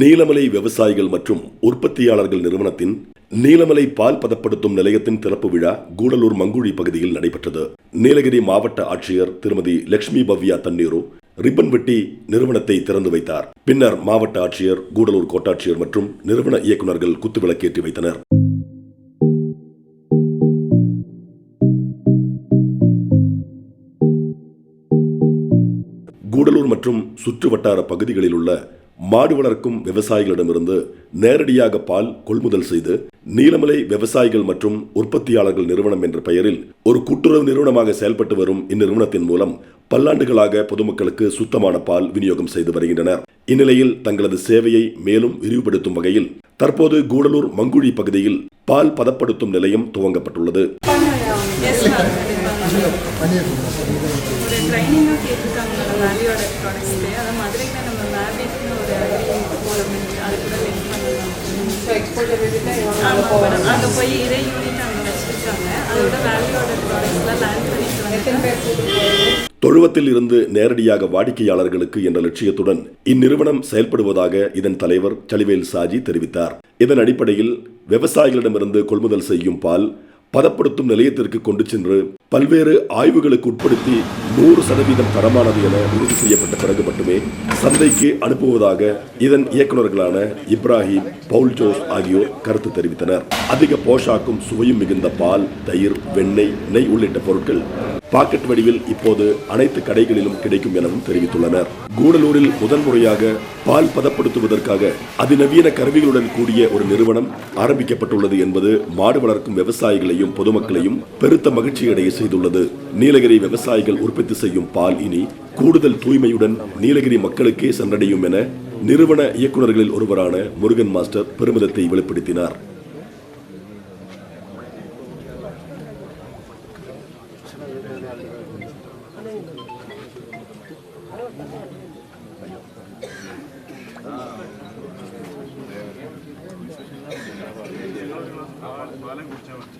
நீலமலை விவசாயிகள் மற்றும் உற்பத்தியாளர்கள் நிறுவனத்தின் நீலமலை பால் பதப்படுத்தும் நிலையத்தின் திறப்பு விழா கூடலூர் மங்குழி பகுதியில் நடைபெற்றது. நீலகிரி மாவட்ட ஆட்சியர் திருமதி லட்சுமி பவ்யா தண்ணீரு ரிப்பன் வெட்டி நிறுவனத்தை திறந்து வைத்தார். பின்னர் மாவட்ட ஆட்சியர் கூடலூர் கோட்டாட்சியர் மற்றும் நிறுவன இயக்குநர்கள் குத்துவிளக்கேற்றி வைத்தனர். கூடலூர் மற்றும் சுற்று வட்டார பகுதிகளில் உள்ள மாடு வளர்க்கும் விவசாயிகளிடமிருந்து நேரடியாக பால் கொள்முதல் செய்து நீலமலை விவசாயிகள் மற்றும் உற்பத்தியாளர்கள் நிறுவனம் என்ற பெயரில் ஒரு கூட்டுறவு நிறுவனமாக செயல்பட்டு வரும் இந்நிறுவனத்தின் மூலம் பல்லாண்டுகளாக பொதுமக்களுக்கு சுத்தமான பால் விநியோகம் செய்து வருகின்றனர். இந்நிலையில் தங்களது சேவையை மேலும் விரிவுபடுத்தும் வகையில் தற்போது கூடலூர் மங்குழி பகுதியில் பால் பதப்படுத்தும் நிலையம் துவங்கப்பட்டுள்ளது. ஒரு ட்ரைனிங்காக கேட்டிருக்காங்க நம்ம வேல்யூட ப்ராடக்ட்ஸ்க்கு அதை மதுரையில் நம்ம அங்கே போய் இதே யூனிட் அங்கே வச்சுருக்காங்க. அதோட வேல்யூட ப்ராடக்ட்ஸ்லாம் லேண்ட் பண்ணிட்டு வந்து தொழுவத்தில் இருந்து நேரடியாக வாடிக்கையாளர்களுக்கு என்ற லட்சியத்துடன் இந்நிறுவனம் செயல்படுவதாக இதன் தலைவர் சலிவேல் சாஜி தெரிவித்தார். இதன் அடிப்படையில் விவசாயிகளிடமிருந்து கொள்முதல் செய்யும் பால் பதப்படுத்தும் நிலையத்திற்கு கொண்டு சென்று பல்வேறு ஆய்வுகளுக்கு உட்படுத்தி நூறு சதவீதம் தரமானது என உறுதி செய்யப்பட்ட பிறகு மட்டுமே சந்தைக்கு அனுப்புவதாக இதன் இயக்குநர்களான இப்ராஹிம் பவுல் ஜோஸ் ஆகியோர் கருத்து தெரிவித்தனர். அதிக போஷாக்கும் சுவையும் மிகுந்த பால் தயிர் வெண்ணெய் நெய் உள்ளிட்ட பொருட்கள் பாக்கெட் வடிவில் இப்போது அனைத்து கடைகளிலும் கிடைக்கும் எனவும் தெரிவித்துள்ளனர். கூடலூரில் முதன்முறையாக பால் பதப்படுத்துவதற்காக அதிநவீன கருவிகளுடன் கூடிய ஒரு நிறுவனம் ஆரம்பிக்கப்பட்டுள்ளது என்பது மாடு வளர்க்கும் விவசாயிகளையும் பொதுமக்களையும் பெருத்த மகிழ்ச்சியடைய செய்துள்ளது. நீலகிரி விவசாயிகள் உற்பத்தி செய்யும் பால் இனி கூடுதல் தூய்மையுடன் நீலகிரி மக்களுக்கே சென்றடையும் என நிறுவன இயக்குநர்களில் ஒருவரான முருகன் மாஸ்டர் பெருமிதத்தை வெளிப்படுத்தினார். பாலம் குடிச்சவன்